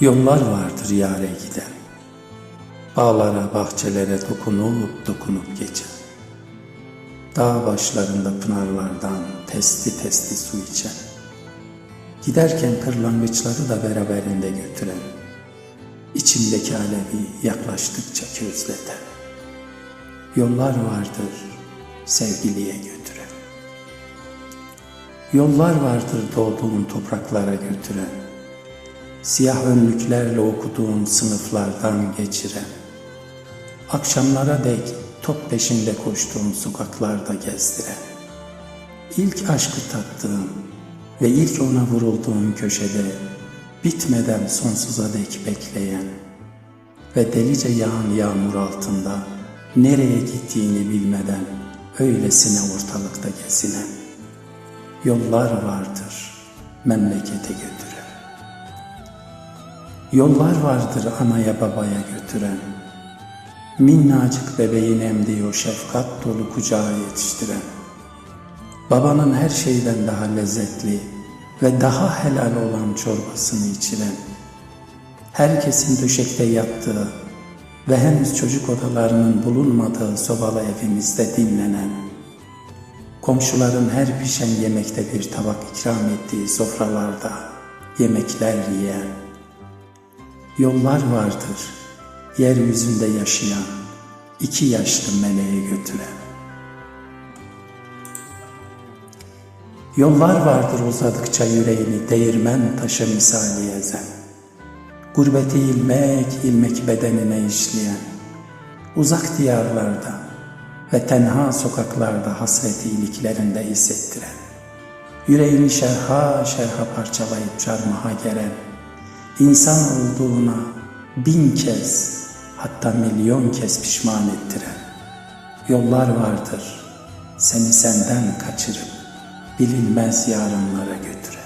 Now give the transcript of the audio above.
Yollar vardır yâre giden. Bağlara, bahçelere dokunup dokunup geçen. Dağ başlarında pınarlardan testi testi su içen. Giderken kırlangıçları da beraberinde götüren. İçimdeki alevi yaklaştıkça közleten. Yollar vardır sevgiliye götüren. Yollar vardır doğduğun topraklara götüren. Siyah önlüklerle okuduğun sınıflardan geçiren. Akşamlara dek top peşinde koştuğun sokaklarda gezdiren. İlk aşkı tattığın ve ilk ona vurulduğun köşede bitmeden sonsuza dek bekleyen ve delice yağan yağmur altında nereye gittiğini bilmeden öylesine ortalıkta gezinen yollar vardır memlekete götüren. Yollar vardır anaya babaya götüren. Minnacık bebeğin emdiği şefkat dolu kucağa yetiştiren. Babanın her şeyden daha lezzetli ve daha helal olan çorbasını içiren. Herkesin döşekte yattığı ve henüz çocuk odalarının bulunmadığı sobalı evimizde dinlenen, komşuların her pişen yemekte bir tabak ikram ettiği sofralarda yemekler yiyen, yollar vardır yeryüzünde yaşayan iki yaşlı meleğe götüren. Yollar vardır uzadıkça yüreğini değirmen taşı misali ezen. Gurbeti ilmek ilmek bedenine işleyen, uzak diyarlarda ve tenha sokaklarda hasreti iliklerinde hissettiren, yüreğini şerha şerha parçalayıp çarmıha geren, insan olduğuna bin kez hatta milyon kez pişman ettiren, yollar vardır seni senden kaçırıp bilinmez yarınlara götüren.